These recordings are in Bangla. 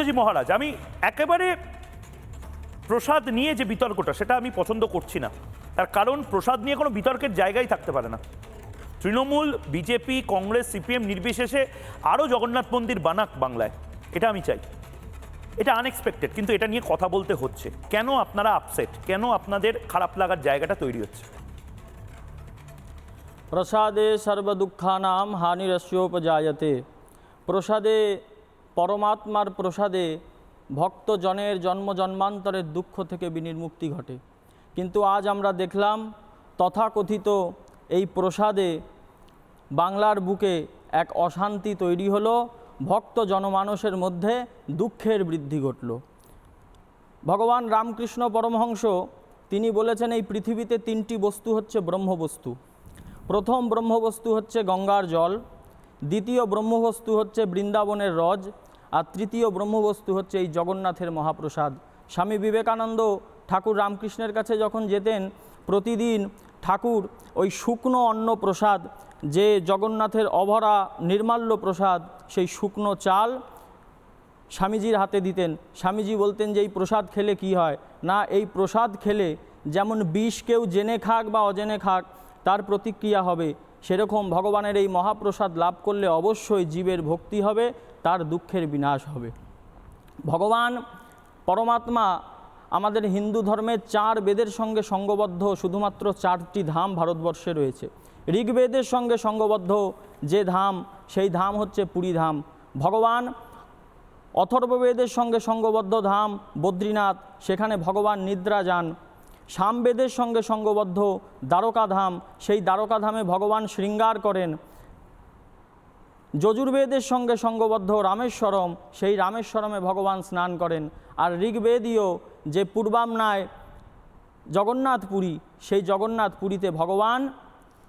জি মহারাজ, আমি একেবারে প্রসাদ নিয়ে যে বিতর্কটা, সেটা আমি পছন্দ করছি না। তার কারণ, প্রসাদ নিয়ে কোনো বিতর্কের জায়গায় থাকতে পারে না। তৃণমূল, বিজেপি, কংগ্রেস, সিপিএম নির্বিশেষে আরও জগন্নাথ মন্দির বানাক বাংলায়। এটা আমি চাই। এটা আনএক্সপেক্টেড কিন্তু এটা নিয়ে কথা বলতে হচ্ছে। কেন আপনারা আপসেট কেন আপনাদের খারাপ লাগার জায়গাটা তৈরি হচ্ছে? প্রসাদে সর্বদুঃখানাম হানিরস্যোপজায়তে। প্রসাদে পরমাত্মার প্রসাদে ভক্তজনের জন্ম জন্মান্তরের দুঃখ থেকে বিনির্মুক্তি ঘটে। কিন্তু আজ আমরা দেখলাম, তথাকথিত এই প্রসাদে বাংলার বুকে এক অশান্তি তৈরি হলো, ভক্ত জনমানসের মধ্যে দুঃখের বৃদ্ধি ঘটল। ভগবান রামকৃষ্ণ পরমহংস, তিনি বলেছেন, এই পৃথিবীতে তিনটি বস্তু হচ্ছে ব্রহ্মবস্তু। প্রথম ব্রহ্মবস্তু হচ্ছে গঙ্গার জল, দ্বিতীয় ব্রহ্মবস্তু হচ্ছে বৃন্দাবনের রজ আর তৃতীয় ব্রহ্মবস্তু হচ্ছে এই জগন্নাথের মহাপ্রসাদ। স্বামী বিবেকানন্দ ঠাকুর রামকৃষ্ণের কাছে যখন যেতেন, প্রতিদিন ঠাকুর ওই শুকনো অন্ন প্রসাদ যে জগন্নাথের অভরা নির্মাল্য প্রসাদ, সেই শুকনো চাল স্বামীজির হাতে দিতেন। স্বামীজি বলতেন যে, এই প্রসাদ খেলে কি হয়? না, এই প্রসাদ খেলে যেমন বিষ কেউ জেনে খাক বা অজেনে খাক তার প্রতিক্রিয়া হবে। সেরকম ভগবানের এই মহাপ্রসাদ লাভ করলে অবশ্যই জীবের ভক্তি হবে, তার দুঃখের বিনাশ হবে। ভগবান, পরমাত্মা আমাদের হিন্দু ধর্মের চার বেদের সঙ্গে সঙ্গবদ্ধ শুধুমাত্র চারটি ধাম ভারতবর্ষে রয়েছে। ঋগ্বেদের সঙ্গে সঙ্গবদ্ধ যে ধাম, সেই ধাম হচ্ছে পুরী ধাম। ভগবান, অথর্ববেদের সঙ্গে সঙ্গবদ্ধ ধাম বদ্রীনাথ, সেখানে ভগবান নিদ্রা যান। সামবেদের সঙ্গে সঙ্গবদ্ধ দ্বারকাধাম। সেই দ্বারকাধামে ভগবান শৃঙ্গার করেন। যজুর্বেদের সঙ্গে সঙ্গবদ্ধ রামেশ্বরম, সেই রামেশ্বরমে ভগবান স্নান করেন। আর ঋগ্বেদীয় যে পূর্বামনায় জগন্নাথপুরী, সেই জগন্নাথপুরীতে ভগবান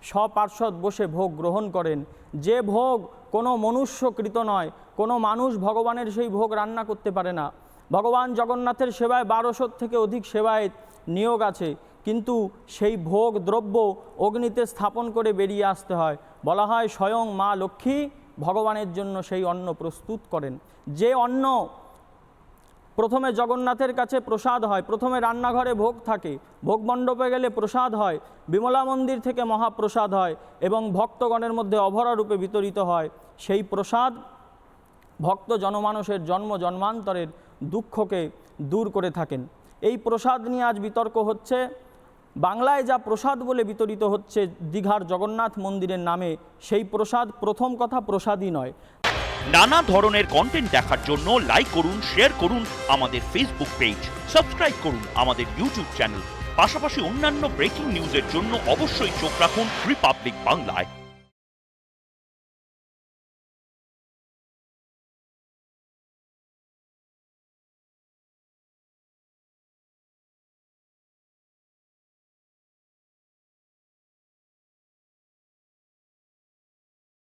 স্বপার্শ্বদ বসে ভোগ গ্রহণ করেন। যে ভোগ কোনো মনুষ্যকৃত নয়, কোনো মানুষ ভগবানের সেই ভোগ রান্না করতে পারে না। ভগবান জগন্নাথের সেবায় বারোশোর থেকে অধিক সেবায় নিয়োগ আছে। কিন্তু সেই ভোগ দ্রব্য অগ্নিতে স্থাপন করে বেরিয়ে আসতে হয়। বলা হয় স্বয়ং মা লক্ষ্মী ভগবানের জন্য সেই অন্ন প্রস্তুত করেন। যে অন্ন প্রথমে জগন্নাথের কাছে প্রসাদ হয়, প্রথমে রান্নাঘরে ভোগ থাকে। ভোগ মণ্ডপে গেলে প্রসাদ হয়, বিমলা মন্দির থেকে মহাপ্রসাদ হয় এবং ভক্তগণের মধ্যে অভরা রূপে বিতরিত হয়। সেই প্রসাদ ভক্ত জনমানসের জন্ম জন্মান্তরের দুঃখকে দূর করে থাকেন। এই প্রসাদ নিয়ে আজ বিতর্ক হচ্ছে। বাংলায় যা প্রসাদ বলে বিতরিত হচ্ছে দীঘার জগন্নাথ মন্দিরের নামে, সেই প্রসাদ প্রথম কথা প্রসাদই নয়। নানা ধরনের কন্টেন্ট দেখার জন্য লাইক করুন শেয়ার করুন আমাদের ফেসবুক পেজ সাবস্ক্রাইব করুন আমাদের ইউটিউব চ্যানেল পাশাপাশি অন্যান্য ব্রেকিং নিউজের জন্য অবশ্যই চোখ রাখুন রিপাবলিক বাংলায়